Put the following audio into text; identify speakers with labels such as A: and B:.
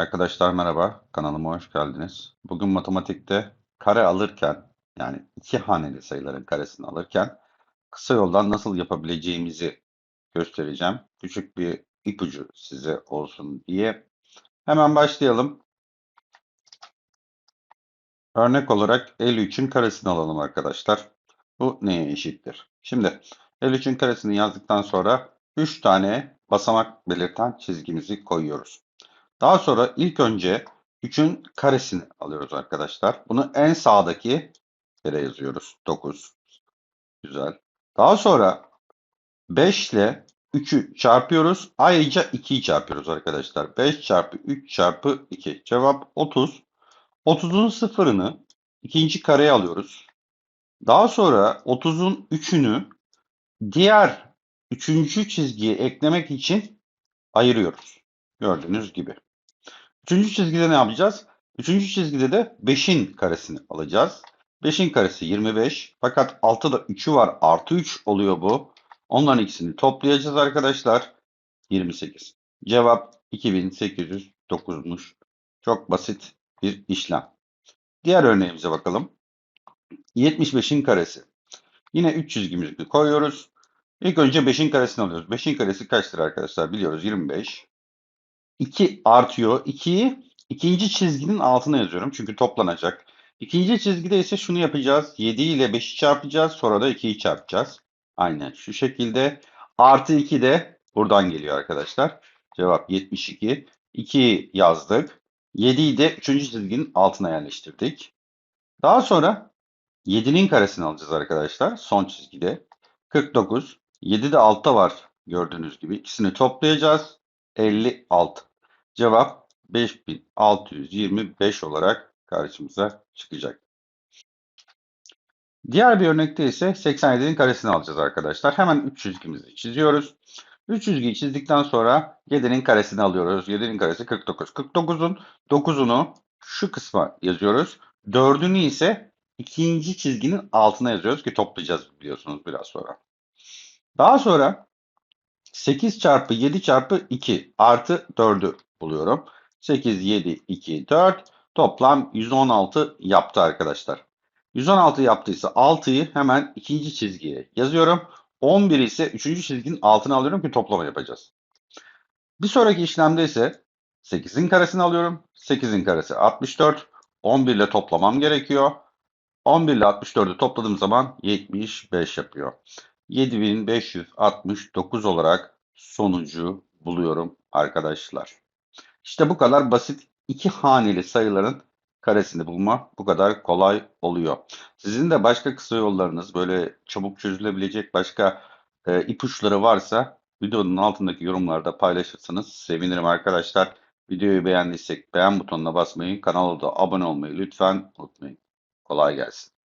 A: Arkadaşlar merhaba, kanalıma hoş geldiniz. Bugün matematikte kare alırken, yani iki haneli sayıların karesini alırken kısa yoldan nasıl yapabileceğimizi göstereceğim. Küçük bir ipucu size olsun diye. Hemen başlayalım. Örnek olarak 53'ün karesini alalım arkadaşlar. Bu neye eşittir? Şimdi 53'ün karesini yazdıktan sonra 3 tane basamak belirten çizgimizi koyuyoruz. Daha sonra ilk önce 3'ün karesini alıyoruz arkadaşlar. Bunu en sağdaki yere yazıyoruz. 9. Güzel. Daha sonra 5 ile 3'ü çarpıyoruz. Ayrıca 2'yi çarpıyoruz arkadaşlar. 5 çarpı 3 çarpı 2. Cevap 30. 30'un sıfırını ikinci kareye alıyoruz. Daha sonra 30'un 3'ünü diğer üçüncü çizgiye eklemek için ayırıyoruz. Gördüğünüz gibi. Üçüncü çizgide ne yapacağız? Üçüncü çizgide de 5'in karesini alacağız. 5'in karesi 25. Fakat altta da 3'ü var. Artı 3 oluyor bu. Onların ikisini toplayacağız arkadaşlar. 28. Cevap 2809'muş. Çok basit bir işlem. Diğer örneğimize bakalım. 75'in karesi. Yine 3 çizgimizi koyuyoruz. İlk önce 5'in karesini alıyoruz. 5'in karesi kaçtır arkadaşlar? Biliyoruz 25. 2 artıyor. 2'yi ikinci çizginin altına yazıyorum. Çünkü toplanacak. İkinci çizgide ise şunu yapacağız. 7 ile 5'i çarpacağız. Sonra da 2'yi çarpacağız. Aynen şu şekilde. Artı 2 de buradan geliyor arkadaşlar. Cevap 72. 2'yi yazdık. 7'yi de 3. çizginin altına yerleştirdik. Daha sonra 7'nin karesini alacağız arkadaşlar. Son çizgide. 49. 7 de altta var gördüğünüz gibi. İkisini toplayacağız. 56. Cevap 5625 olarak karşımıza çıkacak. Diğer bir örnekte ise 87'nin karesini alacağız arkadaşlar. Hemen 3 çizgimizi çiziyoruz. 3 çizgiyi çizdikten sonra 7'nin karesini alıyoruz. 7'nin karesi 49. 49'un 9'unu şu kısma yazıyoruz. 4'ünü ise ikinci çizginin altına yazıyoruz ki toplayacağız biliyorsunuz biraz sonra. Daha sonra 8 çarpı 7 çarpı 2 artı 4'ü buluyorum. 8, 7, 2, 4 toplam 116 yaptı arkadaşlar. 116 yaptıysa 6'yı hemen ikinci çizgiye yazıyorum. 11 ise üçüncü çizginin altına alıyorum ki toplama yapacağız. Bir sonraki işlemde ise 8'in karesini alıyorum. 8'in karesi 64. 11 ile toplamam gerekiyor. 11 ile 64'ü topladığım zaman 75 yapıyor. 7569 olarak sonucu buluyorum arkadaşlar. İşte bu kadar basit iki haneli sayıların karesini bulma bu kadar kolay oluyor. Sizin de başka kısa yollarınız böyle çabuk çözülebilecek başka e, ipuçları varsa videonun altındaki yorumlarda paylaşırsanız sevinirim arkadaşlar. Videoyu beğendiysek beğen butonuna basmayı, kanala da abone olmayı lütfen unutmayın. Kolay gelsin.